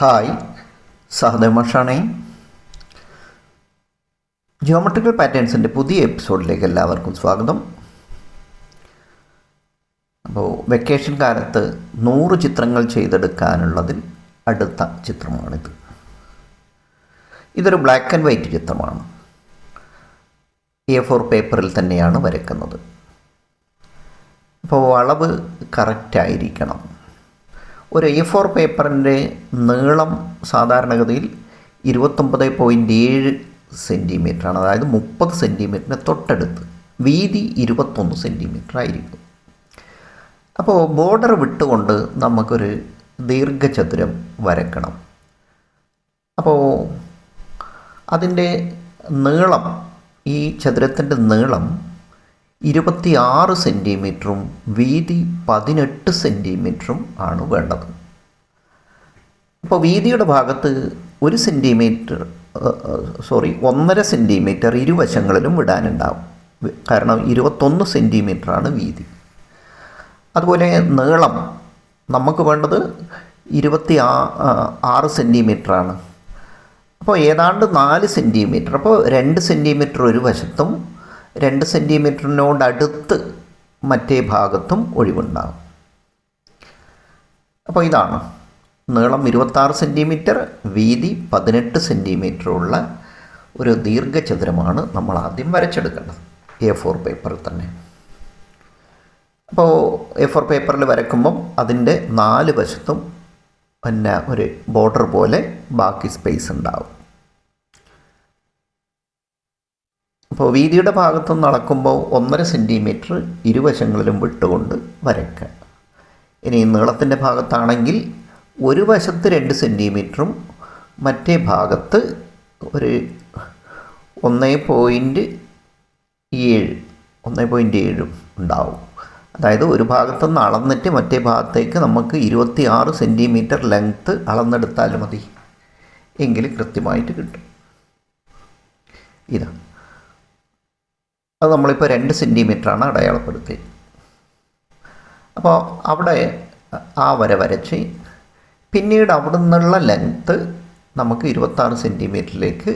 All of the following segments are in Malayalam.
ഹായ് സഹദേവ് മഷാണേ. ജിയോമെട്രിക്കൽ പാറ്റേൺസിന്റെ പുതിയ എപ്പിസോഡിലേക്ക് എല്ലാവർക്കും സ്വാഗതം. അപ്പോൾ വെക്കേഷൻ കാലത്ത് നൂറ് ചിത്രങ്ങൾ ചെയ്തെടുക്കാനുള്ളതിൽ അടുത്ത ചിത്രമാണിത്. ഇതൊരു ബ്ലാക്ക് ആൻഡ് വൈറ്റ് ചിത്രമാണ്. എ ഫോർ പേപ്പറിൽ തന്നെയാണ് വരയ്ക്കുന്നത്. അപ്പോൾ അളവ് കറക്റ്റായിരിക്കണം ഒരു എ ഫോർ പേപ്പറിന്റെ നീളം സാധാരണഗതിയിൽ ഇരുപത്തൊമ്പത് പോയിന്റ് ഏഴ് സെന്റിമീറ്ററാണ് അതായത് മുപ്പത് സെന്റിമീറ്ററിന് തൊട്ടടുത്ത്. വീതി ഇരുപത്തൊന്ന് സെന്റിമീറ്റർ ആയിരിക്കും. അപ്പോൾ ബോർഡർ വിട്ടുകൊണ്ട് നമുക്കൊരു ദീർഘചതുരം വരക്കണം. അപ്പോൾ അതിന്റെ നീളം ഈ ചതുരത്തിന്റെ നീളം ഇരുപത്തി ആറ് സെന്റിമീറ്ററും വീതി പതിനെട്ട് സെന്റിമീറ്ററും ആണ് വേണ്ടത്. അപ്പോൾ വീതിയുടെ ഭാഗത്ത് ഒരു സെന്റിമീറ്റർ സോറി ഒന്നര സെന്റിമീറ്റർ ഇരുവശങ്ങളിലും വിടാനുണ്ടാവും. കാരണം ഇരുപത്തൊന്ന് സെന്റിമീറ്ററാണ് വീതി. അതുപോലെ നീളം നമുക്ക് വേണ്ടത് ഇരുപത്തി ആറ് സെന്റിമീറ്ററാണ് അപ്പോൾ ഏതാണ്ട് നാല് സെന്റിമീറ്റർ അപ്പോൾ രണ്ട് സെന്റിമീറ്റർ ഒരു വശത്തും രണ്ട് സെന്റിമീറ്ററിനോട് അടുത്ത് മറ്റേ ഭാഗത്തും ഒഴിവുണ്ടാകും. അപ്പോൾ ഇതാണ്. നീളം ഇരുപത്താറ് സെന്റിമീറ്റർ വീതി പതിനെട്ട് സെന്റിമീറ്ററുള്ള ഒരു ദീർഘചതുരമാണ് നമ്മൾ ആദ്യം വരച്ചെടുക്കേണ്ടത്. എ ഫോർ പേപ്പറിൽ തന്നെ. അപ്പോൾ എ ഫോർ പേപ്പറിൽ വരയ്ക്കുമ്പം അതിന്റെ നാല് വശത്തും പിന്നെ ഒരു ബോർഡർ പോലെ ബാക്കി സ്പേസ് ഉണ്ടാവും. അപ്പോൾ വീതിയുടെ ഭാഗത്തുനിന്ന് അളക്കുമ്പോൾ ഒന്നര സെന്റിമീറ്റർ ഇരുവശങ്ങളിലും വിട്ടുകൊണ്ട് വരയ്ക്കുക. ഇനി നീളത്തിന്റെ ഭാഗത്താണെങ്കിൽ ഒരു വശത്ത് രണ്ട് സെന്റിമീറ്ററും മറ്റേ ഭാഗത്ത് ഒരു ഒന്നേ പോയിന്റ് ഏഴ് ഒന്നേ പോയിന്റ് ഏഴും ഉണ്ടാവും. അതായത് ഒരു ഭാഗത്തു നിന്ന് അളന്നിട്ട് മറ്റേ ഭാഗത്തേക്ക് നമുക്ക് ഇരുപത്തി ആറ് സെന്റിമീറ്റർ ലെങ്ത്ത് അളന്നെടുത്താൽ മതി. എങ്കിൽ കൃത്യമായിട്ട് കിട്ടും. ഇതാ. അത് നമ്മളിപ്പോൾ രണ്ട് സെന്റിമീറ്ററാണ് അടയാളപ്പെടുത്തി അപ്പോൾ അവിടെ ആ വര വരച്ച് പിന്നീട് അവിടെ നിന്നുള്ള ലെങ്ത്ത് നമുക്ക് ഇരുപത്താറ് സെന്റിമീറ്ററിലേക്ക്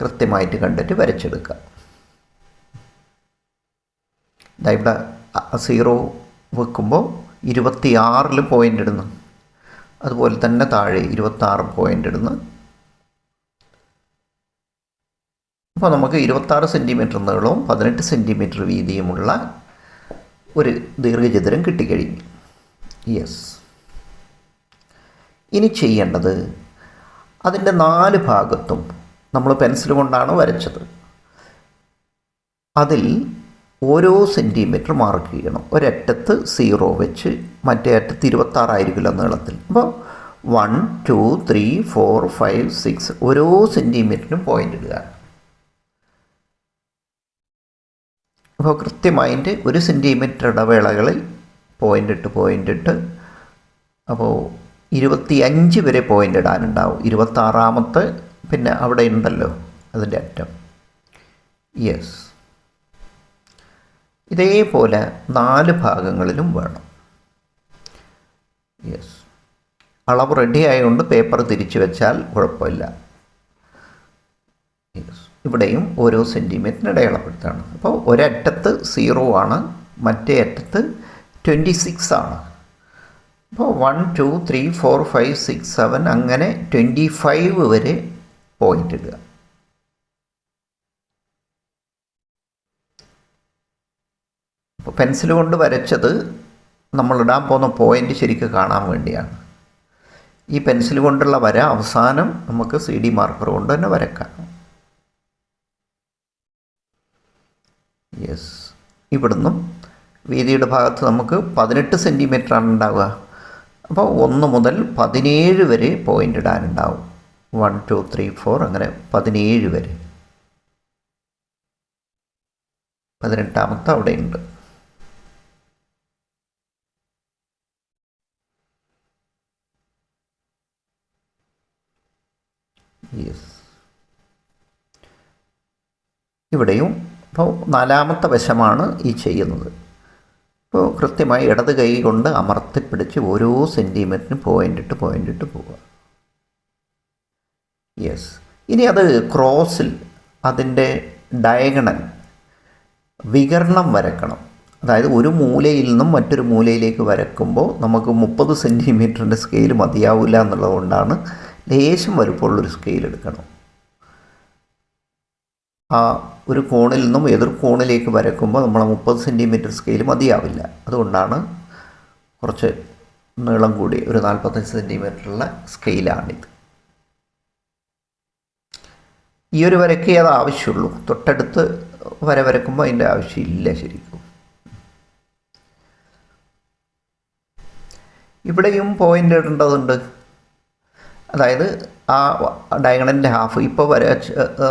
കൃത്യമായിട്ട് കണ്ടിട്ട് വരച്ചെടുക്കാം. ഇതാ ഇവിടെ സീറോ വെക്കുമ്പോൾ ഇരുപത്തിയാറിൽ പോയിന്റ് ഇടുന്നു. അതുപോലെ തന്നെ താഴെ ഇരുപത്താറ് പോയിന്റ് ഇടുന്നു. അപ്പോൾ നമുക്ക് ഇരുപത്താറ് സെന്റിമീറ്റർ നീളവും പതിനെട്ട് സെന്റിമീറ്റർ വീതിയുമുള്ള ഒരു ദീർഘചതുരം കിട്ടിക്കഴിഞ്ഞു. യെസ് ഇനി ചെയ്യേണ്ടത് അതിന്റെ നാല് ഭാഗത്തും നമ്മൾ പെൻസിൽ കൊണ്ടാണ് വരച്ചത്. അതിൽ ഓരോ സെന്റിമീറ്റർ മാർക്ക് ചെയ്യണം. ഒരറ്റത്ത് സീറോ വെച്ച് മറ്റേ അറ്റത്ത് ഇരുപത്താറായിരിക്കില്ല നീളത്തിൽ. അപ്പോൾ one two three four five six ഓരോ സെന്റിമീറ്ററിനും പോയിന്റ് ഇടുക. അപ്പോൾ കൃത്യമായിട്ട് ഒരു സെന്റിമീറ്റർ ഇടവേളകളിൽ പോയിന്റ് ഇട്ട് പോയിന്റ് ഇട്ട് അപ്പോൾ ഇരുപത്തി അഞ്ച് വരെ പോയിന്റ് ഇടാനുണ്ടാവും. ഇരുപത്താറാമത്തെ പിന്നെ അവിടെ ഉണ്ടല്ലോ അതിന്റെ അറ്റം. യെസ് ഇതേപോലെ നാല് ഭാഗങ്ങളിലും വേണം. യെസ് അളവ് റെഡി ആയതുകൊണ്ട് പേപ്പർ തിരിച്ചു വെച്ചാൽ കുഴപ്പമില്ല. യെസ് ഇവിടെയും ഓരോ സെന്റിമീറ്ററിന് അടയാളപ്പെടുത്താണ് അപ്പോൾ ഒരറ്റത്ത് സീറോ ആണ് മറ്റേ അറ്റത്ത് ട്വന്റി സിക്സ് ആണ്. അപ്പോൾ one two three four five six seven അങ്ങനെ ട്വന്റി ഫൈവ് വരെ പോയിന്റ് ഇടുക. അപ്പോൾ പെൻസിൽ കൊണ്ട് വരച്ചത് നമ്മൾ ഇടാൻ പോകുന്ന പോയിന്റ് ശരിക്കും കാണാൻ വേണ്ടിയാണ്. ഈ പെൻസിൽ കൊണ്ടുള്ള വര അവസാനം നമുക്ക് സി ഡി മാർക്കർ കൊണ്ട് തന്നെ വരക്കാം. യെസ് ഇവിടുന്നും വീതിയുടെ ഭാഗത്ത് നമുക്ക് പതിനെട്ട് സെന്റിമീറ്ററാണ് ഉണ്ടാവുക അപ്പോൾ ഒന്ന് മുതൽ പതിനേഴ് വരെ പോയിന്റ് ഇടാനുണ്ടാവും. വൺ ടു ത്രീ ഫോർ അങ്ങനെ പതിനേഴ് വരെ. പതിനെട്ടാമത്തെ അവിടെയുണ്ട്. യെസ് ഇവിടെയും അപ്പോൾ നാലാമത്തെ വശമാണ് ഈ ചെയ്യുന്നത്. അപ്പോൾ കൃത്യമായി ഇടത് കൈ കൊണ്ട് അമർത്തിപ്പിടിച്ച് ഓരോ സെന്റിമീറ്ററിനും പോയിന്റ് ഇട്ട് പോയിന്റ് ഇട്ട് പോവുക. യെസ് ഇനി അത് ക്രോസിൽ അതിന്റെ ഡയഗണൽ വികരണം വരക്കണം. അതായത് ഒരു മൂലയിൽ നിന്നും മറ്റൊരു മൂലയിലേക്ക് വരക്കുമ്പോൾ നമുക്ക് മുപ്പത് സെന്റിമീറ്ററിന്റെ സ്കെയിൽ മതിയാവില്ല എന്നുള്ളതുകൊണ്ടാണ് ലേശം വലുപ്പമുള്ളൊരു സ്കെയിൽ എടുക്കണം. ആ ഒരു കോണിൽ നിന്നും എതിർ കോണിലേക്ക് വരക്കുമ്പോൾ നമ്മൾ മുപ്പത് സെന്റിമീറ്റർ സ്കെയിൽ മതിയാവില്ല. അതുകൊണ്ടാണ് കുറച്ച് നീളം കൂടി ഒരു നാൽപ്പത്തഞ്ച് സെന്റിമീറ്ററുള്ള സ്കെയിലാണിത് ഈ ഒരു വരക്കേ അത് ആവശ്യമുള്ളൂ. തൊട്ടടുത്ത് വര വരക്കുമ്പോൾ അതിന്റെ ആവശ്യമില്ല ശരിക്കും. ഇവിടെയും പോയിന്റ് ഇടേണ്ടതുണ്ട്. അതായത് ആ ഡയഗണലിന്റെ ഹാഫ് ഇപ്പോൾ വര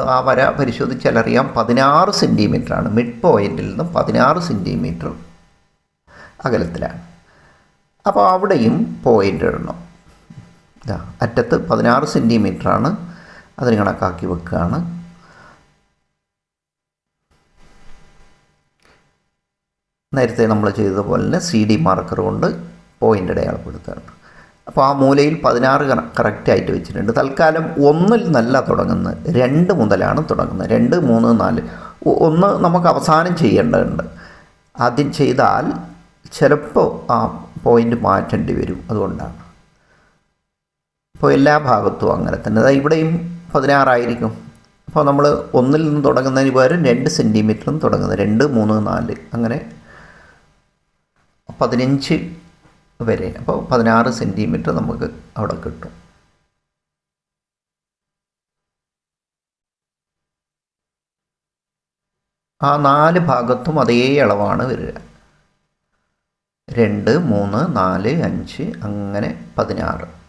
ആ വര പരിശോധിച്ചാലറിയാം പതിനാറ് സെന്റിമീറ്ററാണ്. മിഡ് പോയിന്റിൽ നിന്നും പതിനാറ് സെന്റിമീറ്റർ അകലത്തിലാണ്. അപ്പോൾ അവിടെയും പോയിന്റ് ഇടണം. ഇതാ അറ്റത്ത് പതിനാറ് സെന്റിമീറ്ററാണ് അതിന് കണക്കാക്കി വെക്കുകയാണ്. നേരത്തെ നമ്മൾ ചെയ്തതുപോലെ തന്നെ സി ഡി മാർക്കർ കൊണ്ട് പോയിന്റ് അടയാളപ്പെടുത്തുകയാണ്. അപ്പോൾ ആ മൂലയിൽ പതിനാറ് കറക്റ്റായിട്ട് വെച്ചിട്ടുണ്ട്. തൽക്കാലം ഒന്നിൽ നല്ല തുടങ്ങുന്നത് രണ്ട് മുതലാണ് തുടങ്ങുന്നത്. രണ്ട് മൂന്ന് നാല്. ഒന്ന് നമുക്ക് അവസാനം ചെയ്യേണ്ടതുണ്ട്. ആദ്യം ചെയ്താൽ ചിലപ്പോൾ ആ പോയിന്റ് മാറ്റേണ്ടി വരും. അതുകൊണ്ടാണ്. അപ്പോൾ എല്ലാ ഭാഗത്തും അങ്ങനെ തന്നെ. അതായത് ഇവിടെയും പതിനാറായിരിക്കും. അപ്പോൾ നമ്മൾ ഒന്നിൽ നിന്ന് തുടങ്ങുന്നതിന് പകരം രണ്ട് സെന്റിമീറ്ററും തുടങ്ങുന്നത് രണ്ട് മൂന്ന് നാല്. അങ്ങനെ പതിനഞ്ച് വരെ. അപ്പോൾ പതിനാറ് സെന്റിമീറ്റർ നമുക്ക് അവിടെ കിട്ടും. ആ നാല് ഭാഗത്തും അതേ അളവാണ് വരിക. രണ്ട് മൂന്ന് നാല് അഞ്ച് അങ്ങനെ പതിനാറ്.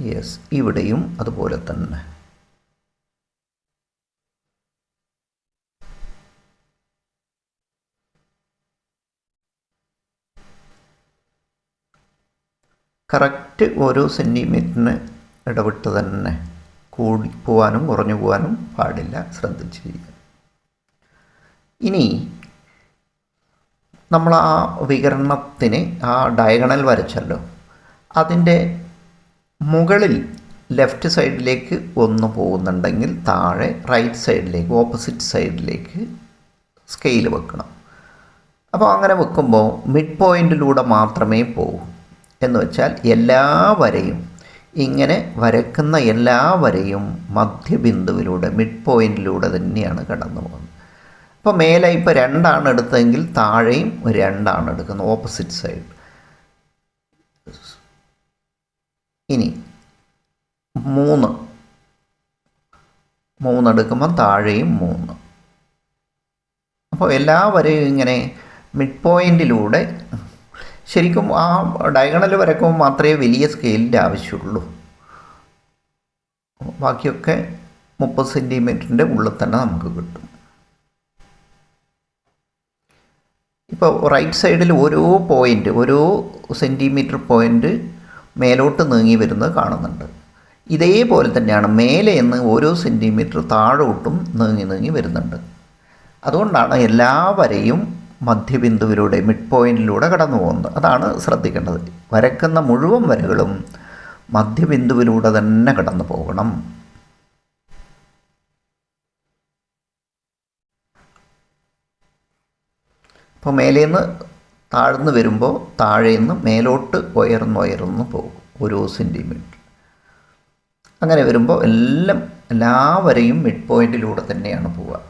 യെസ് ഇവിടെയും അതുപോലെ തന്നെ. കറക്റ്റ് ഓരോ സെന്റിമീറ്ററിന് ഇടവിട്ട് തന്നെ കൂടി പോവാനും കുറഞ്ഞു പോവാനും പാടില്ല. ശ്രദ്ധിച്ച് ചെയ്യുക. ഇനി നമ്മൾ ആ വികരണത്തിന് ആ ഡയഗണൽ വരച്ചല്ലോ. അതിന്റെ മുകളിൽ ലെഫ്റ്റ് സൈഡിലേക്ക് ഒന്ന് പോകുന്നുണ്ടെങ്കിൽ താഴെ റൈറ്റ് സൈഡിലേക്ക് ഓപ്പോസിറ്റ് സൈഡിലേക്ക് സ്കെയിൽ വെക്കണം. അപ്പോൾ അങ്ങനെ വെക്കുമ്പോൾ മിഡ് പോയിന്റിലൂടെ മാത്രമേ പോകൂ എന്ന് വെച്ചാൽ എല്ലാ വരയും ഇങ്ങനെ വരക്കുന്ന എല്ലാ വരയും മധ്യബിന്ദുവിലൂടെ മിഡ് പോയിന്റിലൂടെ തന്നെയാണ് കടന്നു പോകുന്നത്. അപ്പോൾ മേലെ ഇപ്പോൾ രണ്ടാണ് എടുത്തതെങ്കിൽ താഴെയും രണ്ടാണ് എടുക്കുന്നത് ഓപ്പോസിറ്റ് സൈഡ് ഇനി മൂന്ന്. മൂന്നെടുക്കുമ്പോൾ താഴെയും മൂന്ന്. അപ്പോൾ എല്ലാ വരെയും ഇങ്ങനെ മിഡ് പോയിന്റിലൂടെ ശരിക്കും ആ ഡയഗണൽ വരക്കുമ്പോൾ മാത്രമേ വലിയ സ്കെയിലിന്റെ ആവശ്യമുള്ളൂ. ബാക്കിയൊക്കെ മുപ്പത് സെന്റിമീറ്ററിന്റെ ഉള്ളിൽ തന്നെ നമുക്ക് കിട്ടും. ഇപ്പോൾ റൈറ്റ് സൈഡിൽ ഓരോ പോയിന്റ് ഓരോ സെന്റിമീറ്റർ പോയിന്റ് മേലോട്ട് നീങ്ങി വരുന്നത് കാണുന്നുണ്ട്. ഇതേപോലെ തന്നെയാണ് മേലെ നിന്ന് ഓരോ സെന്റിമീറ്റർ താഴോട്ടും നീങ്ങി നീങ്ങി വരുന്നുണ്ട്. അതുകൊണ്ടാണ് എല്ലാ വരയും മധ്യബിന്ദുവിലൂടെ മിഡ് പോയിന്റിലൂടെ കടന്നു പോകുന്നത് അതാണ് ശ്രദ്ധിക്കേണ്ടത്. വരക്കുന്ന മുഴുവൻ വരകളും മധ്യബിന്ദുവിലൂടെ തന്നെ കടന്നു പോകണം. അപ്പോൾ മേലേന്ന് താഴ്ന്നു വരുമ്പോൾ താഴേന്ന് മേലോട്ട് ഉയർന്നുയർന്നു പോകും. ഓരോ സെന്റിമീറ്റർ അങ്ങനെ വരുമ്പോൾ എല്ലാം എല്ലാവരെയും മിഡ് പോയിന്റിലൂടെ തന്നെയാണ് പോവുക.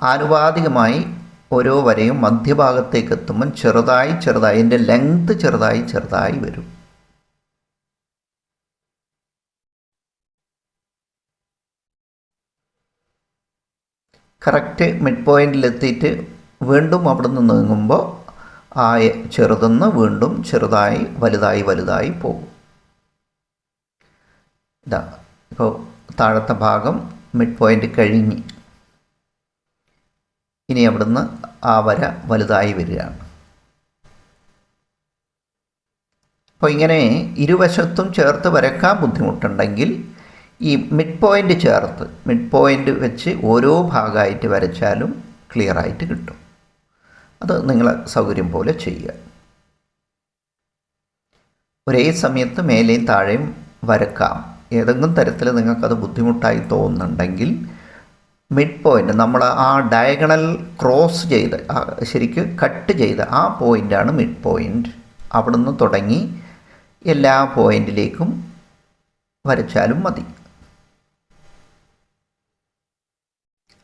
ആനുപാതികമായി ഓരോ വരയും മധ്യഭാഗത്തേക്ക് എത്തുമ്പം ചെറുതായി ചെറുതായി അതിന്റെ ലെങ്ത് ചെറുതായി ചെറുതായി വരും. കറക്റ്റ് മിഡ് പോയിന്റിലെത്തിയിട്ട് വീണ്ടും അവിടെ നിന്ന് നീങ്ങുമ്പോൾ ആ ചെറുതെന്ന് വീണ്ടും ചെറുതായി വലുതായി വലുതായി പോകും. ഇതാ ഇപ്പോൾ താഴത്തെ ഭാഗം മിഡ് പോയിന്റ് കഴിഞ്ഞ് ഇനി അവിടുന്ന് ആ വര വലുതായി വരികയാണ്. അപ്പോൾ ഇങ്ങനെ ഇരുവശത്തും ചേർത്ത് വരക്കാൻ ബുദ്ധിമുട്ടുണ്ടെങ്കിൽ ഈ മിഡ് പോയിന്റ് ചേർത്ത് മിഡ് പോയിന്റ് വെച്ച് ഓരോ ഭാഗമായിട്ട് വരച്ചാലും ക്ലിയറായിട്ട് കിട്ടും. അത് നിങ്ങൾ സൗകര്യം പോലെ ചെയ്യുക. ഒരേ സമയത്ത് മേലെയും താഴെയും വരക്കാം. ഏതെങ്കിലും തരത്തിൽ നിങ്ങൾക്കത് ബുദ്ധിമുട്ടായി തോന്നുന്നുണ്ടെങ്കിൽ മിഡ് പോയിന്റ് നമ്മൾ ആ ഡയഗണൽ ക്രോസ് ചെയ്ത് ശരിക്കും കട്ട് ചെയ്ത് ആ പോയിന്റാണ് മിഡ് പോയിന്റ് അവിടുന്ന് തുടങ്ങി എല്ലാ പോയിന്റിലേക്കും വരച്ചാലും മതി.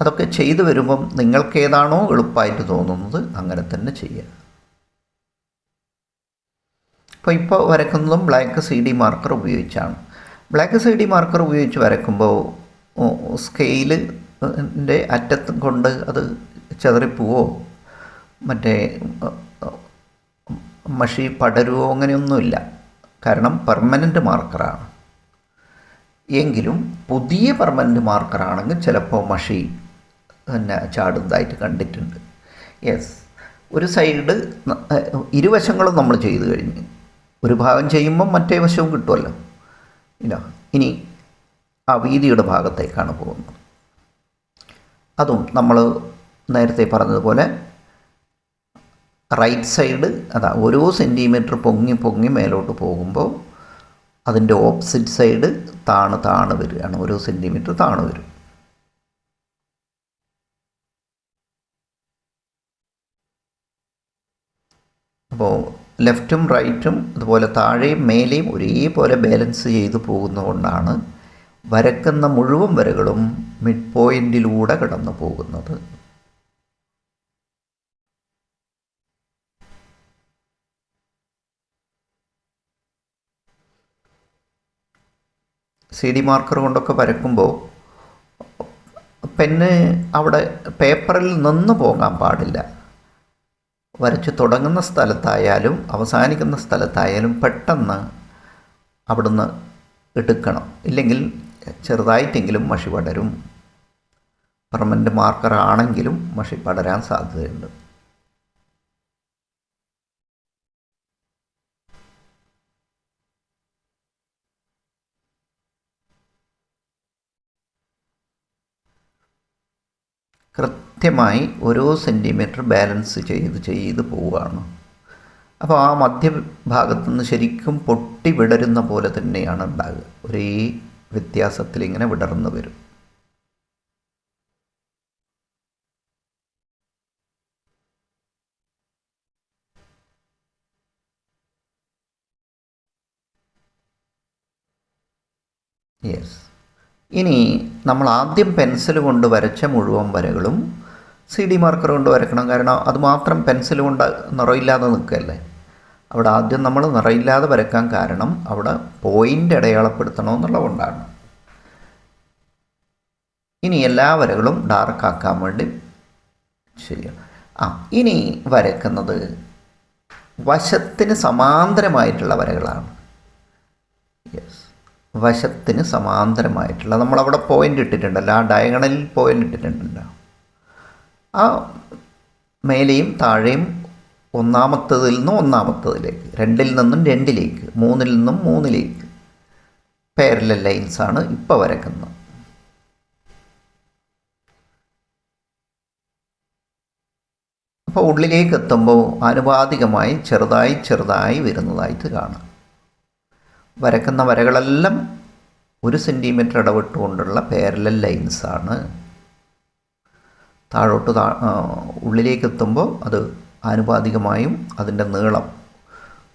അതൊക്കെ ചെയ്തു വരുമ്പം നിങ്ങൾക്ക് ഏതാണോ എളുപ്പമായിട്ട് തോന്നുന്നത് അങ്ങനെ തന്നെ ചെയ്യുക. അപ്പോൾ ഇപ്പോൾ വരക്കുന്നതും ബ്ലാക്ക് സി ഡി മാർക്കർ ഉപയോഗിച്ചാണ്. ബ്ലാക്ക് സി ഡി മാർക്കർ ഉപയോഗിച്ച് വരക്കുമ്പോൾ സ്കെയിൽ ന്റെ അറ്റത്ത് കൊണ്ട് അത് ചെതറിപ്പോവോ? മറ്റേ മഷി പടരുവോ? അങ്ങനെയൊന്നുമില്ല. കാരണം പെർമനന്റ് മാർക്കറാണ് എങ്കിലും പുതിയ പെർമനന്റ് മാർക്കറാണെങ്കിൽ ചിലപ്പോൾ മഷി പിന്നെ ചാടുന്നതായിട്ട് കണ്ടിട്ടുണ്ട്. യെസ് ഒരു സൈഡ് ഇരുവശങ്ങളും നമ്മൾ ചെയ്തു കഴിഞ്ഞ്. ഒരു ഭാഗം ചെയ്യുമ്പം മറ്റേ വശവും കിട്ടുമല്ലോ. ഇല്ല ഇനി ആ വീതിയുടെ ഭാഗത്തേക്കാണ് പോകുന്നത്. അതും നമ്മൾ നേരത്തെ പറഞ്ഞതുപോലെ റൈറ്റ് സൈഡ് അതാ ഓരോ സെന്റിമീറ്റർ പൊങ്ങി പൊങ്ങി മേലോട്ട് പോകുമ്പോൾ അതിന്റെ ഓപ്പോസിറ്റ് സൈഡ് താണ് താണ് വരികയാണ്. ഓരോ സെന്റിമീറ്റർ താണ് വരും. അപ്പോൾ ലെഫ്റ്റും റൈറ്റും അതുപോലെ താഴെയും മേലെയും ഒരേപോലെ ബാലൻസ് ചെയ്തു പോകുന്നതുകൊണ്ടാണ് വരക്കുന്ന മുഴുവൻ വരകളും മിഡ് പോയിന്റിലൂടെ കടന്നു പോകുന്നത്. സി ഡി മാർക്കർ കൊണ്ടൊക്കെ വരക്കുമ്പോൾ പെന്ന് അവിടെ പേപ്പറിൽ നിന്ന് പോകാൻ പാടില്ല. വരച്ച് തുടങ്ങുന്ന സ്ഥലത്തായാലും അവസാനിക്കുന്ന സ്ഥലത്തായാലും പെട്ടെന്ന് അവിടുന്ന് എടുക്കണം. ഇല്ലെങ്കിൽ ചെറുതായിട്ടെങ്കിലും മഷി പടരും. പെർമനന്റ് മാർക്കർ ആണെങ്കിലും മഷി പടരാൻ സാധ്യതയുണ്ട്. കൃത്യമായി ഓരോ സെന്റിമീറ്റർ ബാലൻസ് ചെയ്ത് ചെയ്ത് പോവുകയാണ്. അപ്പോൾ ആ മധ്യഭാഗത്തു നിന്ന് ശരിക്കും പൊട്ടി വിടരുന്ന പോലെ തന്നെയാണ് ഉണ്ടാകുക ഒരേ വ്യത്യാസത്തിൽ ഇങ്ങനെ വിടർന്നു വരും. യെസ് ഇനി നമ്മൾ ആദ്യം പെൻസിൽ കൊണ്ട് വരച്ച മുഴുവൻ വരകളും സി ഡി മാർക്കർ കൊണ്ട് വരക്കണം. കാരണം അതുമാത്രം പെൻസിൽ കൊണ്ട് നിറയില്ലാതെ നിൽക്കുകയല്ലേ? അവിടെ ആദ്യം നമ്മൾ നിറയില്ലാതെ വരക്കാൻ കാരണം അവിടെ പോയിന്റ് അടയാളപ്പെടുത്തണമെന്നുള്ള കൊണ്ടാണ് ഇനി എല്ലാ വരകളും ഡാർക്ക് ആക്കാൻ വേണ്ടി ചെയ്യാം ആ ഇനി വരക്കുന്നത് വശത്തിന് സമാന്തരമായിട്ടുള്ള വരകളാണ്. യെസ് വശത്തിന് സമാന്തരമായിട്ടുള്ള നമ്മളവിടെ പോയിന്റ് ഇട്ടിട്ടുണ്ടല്ലോ ആ ഡയഗണലിൽ പോയിന്റ് ഇട്ടിട്ടുണ്ടല്ലോ ആ മേലെയും താഴെയും ഒന്നാമത്തതിൽ നിന്നും ഒന്നാമത്തതിലേക്ക് രണ്ടിൽ നിന്നും രണ്ടിലേക്ക് മൂന്നിൽ നിന്നും മൂന്നിലേക്ക്. പേരല ലൈൻസാണ് ഇപ്പോൾ വരക്കുന്നത്. അപ്പോൾ ഉള്ളിലേക്ക് എത്തുമ്പോൾ ആനുപാതികമായി ചെറുതായി ചെറുതായി വരുന്നതായിട്ട് കാണാം. വരക്കുന്ന വരകളെല്ലാം ഒരു സെന്റിമീറ്റർ ഇടവിട്ടുകൊണ്ടുള്ള പാരലൽ ലൈൻസാണ് താഴോട്ട് താ ഉള്ളിലേക്ക് എത്തുമ്പോൾ അത് ആനുപാതികമായും അതിന്റെ നീളം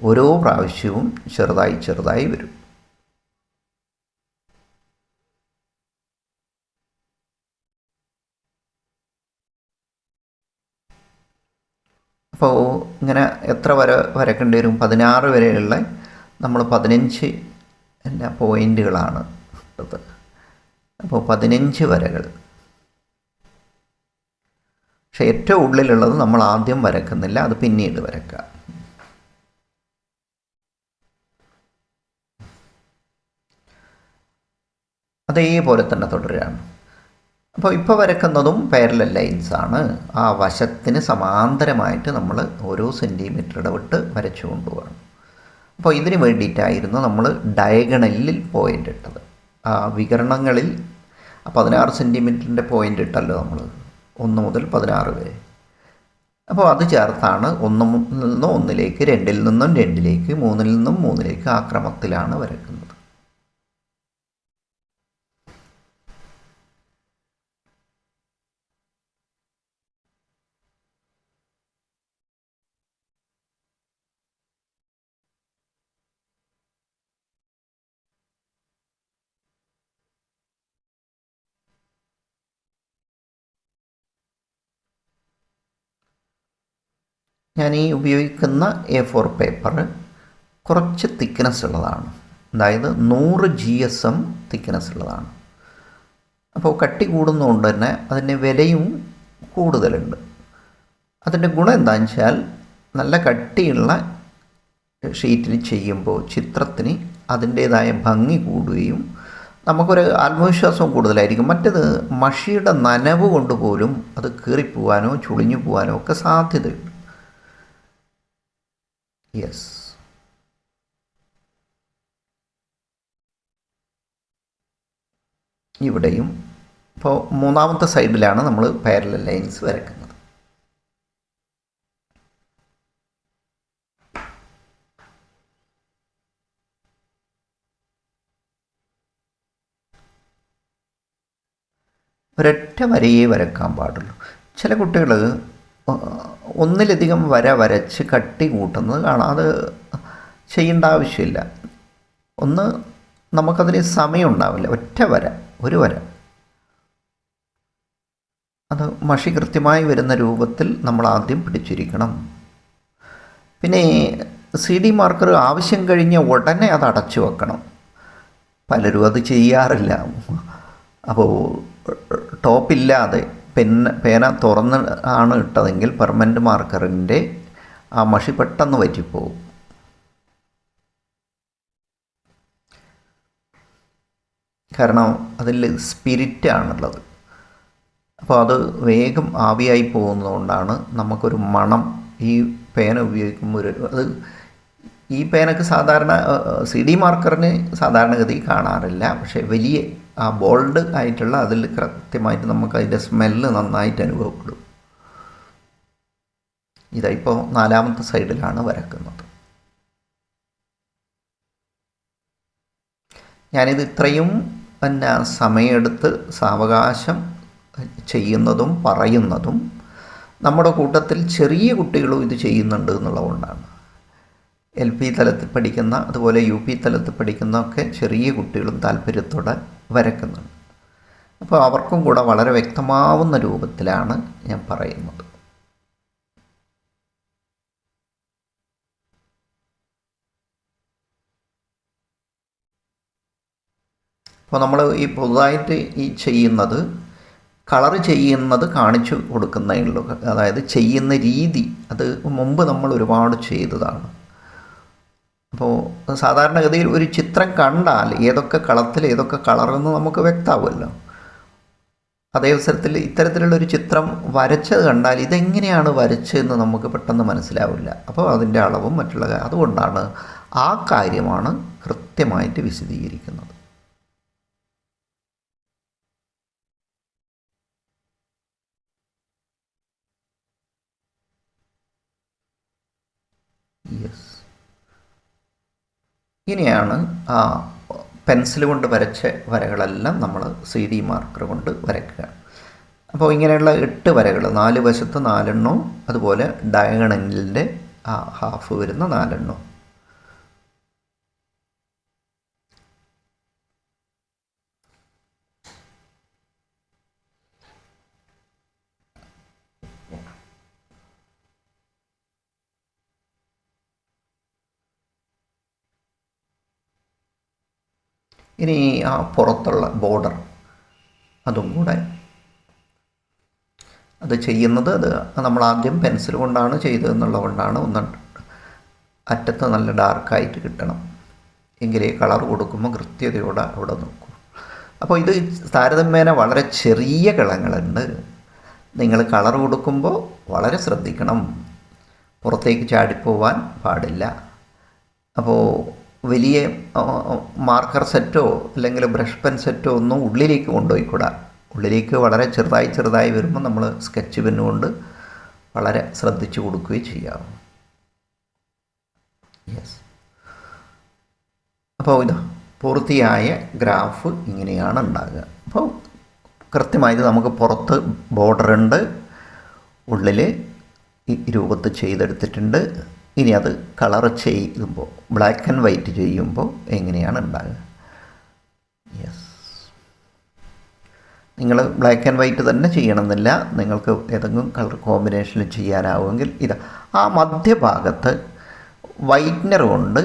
ഓരോ പ്രാവശ്യവും ചെറുതായി ചെറുതായി വരും. അപ്പോൾ ഇങ്ങനെ എത്ര വര വരക്കേണ്ടി വരും? പതിനാറ് വരെയുള്ള നമ്മൾ പതിനഞ്ച് എല്ലാ പോയിന്റുകളാണ്. അപ്പോൾ പതിനഞ്ച് വരകൾ. പക്ഷെ ഏറ്റവും ഉള്ളിലുള്ളത് നമ്മൾ ആദ്യം വരക്കുന്നില്ല അത് പിന്നീട് വരക്കുക അതേപോലെ തന്നെ തുടരുകയാണ് അപ്പോൾ ഇപ്പോൾ വരക്കുന്നതും പാരലൽ ലൈൻസ് ആണ്. ആ വശത്തിന് സമാന്തരമായിട്ട് നമ്മൾ ഓരോ സെന്റിമീറ്റർ ഇടവിട്ട് വരച്ചു കൊണ്ടുപോകണം അപ്പോൾ ഇതിന് വേണ്ടിയിട്ടായിരുന്നു നമ്മൾ ഡയഗണലിൽ പോയിന്റ് ഇട്ടത്. ആ വികരണങ്ങളിൽ പതിനാറ് സെന്റിമീറ്ററിന്റെ പോയിന്റ് ഇട്ടല്ലോ നമ്മൾ. ഒന്ന് മുതൽ പതിനാറ് വരെ. അപ്പോൾ അത് ചേർത്താണ് ഒന്നിൽ നിന്നും ഒന്നിലേക്ക് രണ്ടിൽ നിന്നും രണ്ടിലേക്ക് മൂന്നിൽ നിന്നും മൂന്നിലേക്ക് ആ ക്രമത്തിലാണ് വരക്കുന്നത്. ഞാൻ ഈ ഉപയോഗിക്കുന്ന എ ഫോർ പേപ്പർ കുറച്ച് തിക്നെസ് ഉള്ളതാണ്. അതായത് നൂറ് ജി എസ് എം തിക്നെസ് ഉള്ളതാണ്. അപ്പോൾ കട്ടി കൂടുന്നതുകൊണ്ട് തന്നെ അതിന്റെ വിലയും കൂടുതലുണ്ട്. അതിന്റെ ഗുണം എന്താണെന്ന് വെച്ചാൽ നല്ല കട്ടിയുള്ള ഷീറ്റിൽ ചെയ്യുമ്പോൾ ചിത്രത്തിന് അതിന്റേതായ ഭംഗി കൂടുകയും നമുക്കൊരു ആത്മവിശ്വാസവും കൂടുതലായിരിക്കും. മറ്റത് മഷിയുടെ നനവ് കൊണ്ട് പോലും അത് കീറിപ്പോവാനോ ചുളിഞ്ഞു പോവാനോ ഒക്കെ സാധ്യതയുണ്ട്. യെസ് ഇവിടെയും ഇപ്പോൾ മൂന്നാമത്തെ സൈഡിലാണ് നമ്മൾ പാരലൽ ലൈൻസ് വരക്കുന്നത്. ഒരൊറ്റ വരയെ വരക്കാൻ പാടുള്ളൂ. ചില കുട്ടികൾ ഒന്നിലധികം വര വരച്ച് കട്ടി കൂട്ടുന്നത് കാണാം. അത് ചെയ്യേണ്ട ആവശ്യമില്ല. ഒന്ന് നമുക്കതിന് സമയം ഉണ്ടാവില്ല ഒറ്റ വര ഒരു വര. അത് മഷി കൃത്യമായി വരുന്ന രൂപത്തിൽ നമ്മൾ ആദ്യം പിടിച്ചിരിക്കണം. പിന്നെ സി ഡി മാർക്കർ ആവശ്യം കഴിഞ്ഞ ഉടനെ അത് അടച്ചു വെക്കണം. പലരും അത് ചെയ്യാറില്ല. അപ്പോൾ ടോപ്പില്ലാതെ പെന്ന് പേന തുറന്ന് ആണ് ഇട്ടതെങ്കിൽ പെർമനന്റ് മാർക്കറിന്റെ ആ മഷി പെട്ടെന്ന് വറ്റിപ്പോവും. കാരണം അതിൽ സ്പിരിറ്റാണുള്ളത് അപ്പോൾ അത് വേഗം ആവിയായി പോകുന്നതുകൊണ്ടാണ് നമുക്കൊരു മണം ഈ പേന ഉപയോഗിക്കുമ്പോൾ ഒരു അത് ഈ പേനക്ക് സാധാരണ സി ഡി മാർക്കറിന് സാധാരണഗതി കാണാറില്ല. പക്ഷേ വലിയ ആ ബോൾഡ് ആയിട്ടുള്ള അതിൽ കൃത്യമായിട്ട് നമുക്ക് അതിന്റെ സ്മെല്ല് നന്നായിട്ട് അനുഭവപ്പെടും. ഇതായിപ്പോൾ നാലാമത്തെ സൈഡിലാണ് വരക്കുന്നത്. ഞാനിത് ഇത്രയും പിന്നെ സമയമെടുത്ത് സാവകാശം ചെയ്യുന്നതും പറയുന്നതും നമ്മുടെ കൂട്ടത്തിൽ ചെറിയ കുട്ടികളും ഇത് ചെയ്യുന്നുണ്ട് എന്നുള്ളതുകൊണ്ടാണ്. എൽ പി തലത്തിൽ പഠിക്കുന്ന അതുപോലെ യു പി തലത്തിൽ പഠിക്കുന്ന ഒക്കെ ചെറിയ കുട്ടികളും താല്പര്യത്തോടെ വരക്കുന്നുണ്ട്. അപ്പോൾ അവർക്കും കൂടെ വളരെ വ്യക്തമാവുന്ന രൂപത്തിലാണ് ഞാൻ പറയുന്നത്. അപ്പോൾ നമ്മൾ ഈ പുതുതായിട്ട് ഈ ചെയ്യുന്നത് കളർ ചെയ്യുന്നത് കാണിച്ചു കൊടുക്കുന്നതിനുള്ള അതായത് ചെയ്യുന്ന രീതി അത് മുമ്പ് നമ്മൾ ഒരുപാട് ചെയ്തതാണ്. അപ്പോൾ സാധാരണഗതിയിൽ ഒരു ചിത്രം കണ്ടാൽ ഏതൊക്കെ കളത്തിൽ ഏതൊക്കെ കളറെന്ന് നമുക്ക് വ്യക്തമാവുമല്ലോ. അതേ അവസരത്തിൽ ഇത്തരത്തിലുള്ള ഒരു ചിത്രം വരച്ചത് കണ്ടാൽ ഇതെങ്ങനെയാണ് വരച്ചതെന്ന് നമുക്ക് പെട്ടെന്ന് മനസ്സിലാവില്ല. അപ്പോൾ അതിന്റെ അളവും മറ്റുള്ള അതുകൊണ്ടാണ് ആ കാര്യമാണ് കൃത്യമായിട്ട് വിശദീകരിക്കുന്നത്. യെസ് ഇങ്ങനെയാണ് ആ പെൻസിൽ കൊണ്ട് വരച്ച വരകളെല്ലാം നമ്മൾ സി ഡി മാർക്കർ കൊണ്ട് വരയ്ക്കുക. അപ്പോൾ ഇങ്ങനെയുള്ള എട്ട് വരകൾ നാല് വശത്ത് നാലെണ്ണവും അതുപോലെ ഡയഗണലിന്റെ ഹാഫ് വരുന്ന നാലെണ്ണവും. ഇനി ആ പുറത്തുള്ള ബോർഡർ അതും കൂടെ. അത് ചെയ്യുന്നത് അത് നമ്മൾ ആദ്യം പെൻസിൽ കൊണ്ടാണ് ചെയ്തതെന്നുള്ളത് കൊണ്ടാണ് ഒന്ന് അറ്റത്ത് നല്ല ഡാർക്കായിട്ട് കിട്ടണം. എങ്കിലേ കളർ കൊടുക്കുമ്പോൾ കൃത്യതയോടെ അവിടെ നോക്കൂ. അപ്പോൾ ഇത് താരതമ്യേന വളരെ ചെറിയ കിളങ്ങളുണ്ട്. നിങ്ങൾ കളർ കൊടുക്കുമ്പോൾ വളരെ ശ്രദ്ധിക്കണം. പുറത്തേക്ക് ചാടിപ്പോവാൻ പാടില്ല. അപ്പോൾ വലിയ മാർക്കർ സെറ്റോ അല്ലെങ്കിൽ ബ്രഷ് പെൻ സെറ്റോ ഒന്നും ഉള്ളിലേക്ക് കൊണ്ടുപോയിക്കൂടാ. ഉള്ളിലേക്ക് വളരെ ചെറുതായി ചെറുതായി വരുമ്പോൾ നമ്മൾ സ്കെച്ച് പെൻ കൊണ്ട് വളരെ ശ്രദ്ധിച്ചു കൊടുക്കുകയും ചെയ്യാം. യെസ് അപ്പോൾ ഇതാ പൂർത്തിയായ ഗ്രാഫ് ഇങ്ങനെയാണ് ഉണ്ടാകുക. അപ്പോൾ കൃത്യമായത് നമുക്ക് പുറത്ത് ബോർഡർ ഉണ്ട് ഉള്ളിൽ ഈ രൂപത്ത് ചെയ്തെടുത്തിട്ടുണ്ട്. ഇനി അത് കളർ ചെയ്യുമ്പോൾ ബ്ലാക്ക് ആൻഡ് വൈറ്റ് ചെയ്യുമ്പോൾ എങ്ങനെയാണ് ഉണ്ടാകുക? യെസ് നിങ്ങൾ ബ്ലാക്ക് ആൻഡ് വൈറ്റ് തന്നെ ചെയ്യണമെന്നില്ല. നിങ്ങൾക്ക് ഏതെങ്കിലും കളർ കോമ്പിനേഷനിൽ ചെയ്യാനാവുമെങ്കിൽ ഇതാ. ആ മധ്യഭാഗത്ത് വൈറ്റ്നർ കൊണ്ട്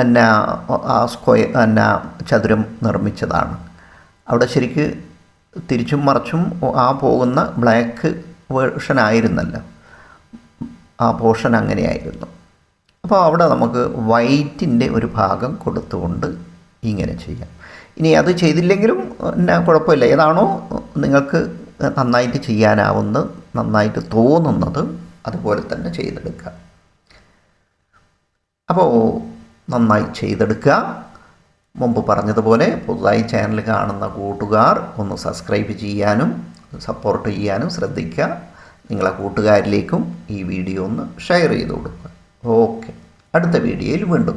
എന്നാ ആ സ്ക്വയർ എന്നാ ചതുരം നിർമ്മിച്ചതാണ്. അവിടെ ശരിക്ക് തിരിച്ചും മറിച്ചും ആ പോകുന്ന ബ്ലാക്ക് വേർഷൻ ആയിരുന്നല്ലോ. ആ പോർഷൻ അങ്ങനെയായിരുന്നു. അപ്പോൾ അവിടെ നമുക്ക് വൈറ്റിന്റെ ഒരു ഭാഗം കൊടുത്തുകൊണ്ട് ഇങ്ങനെ ചെയ്യാം. ഇനി അത് ചെയ്തില്ലെങ്കിലും എന്നാ കുഴപ്പമില്ല. ഏതാണോ നിങ്ങൾക്ക് നന്നായിട്ട് ചെയ്യാനാവുന്നത് നന്നായിട്ട് തോന്നുന്നത് അതുപോലെ തന്നെ ചെയ്തെടുക്കുക അപ്പോൾ നന്നായി ചെയ്തെടുക്കുക. മുമ്പ് പറഞ്ഞതുപോലെ പുതുതായി ചാനൽ കാണുന്ന കൂട്ടുകാർ ഒന്ന് സബ്സ്ക്രൈബ് ചെയ്യാനും സപ്പോർട്ട് ചെയ്യാനും ശ്രദ്ധിക്കുക. നിങ്ങളെ കൂട്ടുകാരിലേക്കും ഈ വീഡിയോ ഒന്ന് ഷെയർ ചെയ്ത് കൊടുക്കുക. ഓക്കെ. അടുത്ത വീഡിയോയിൽ വീണ്ടും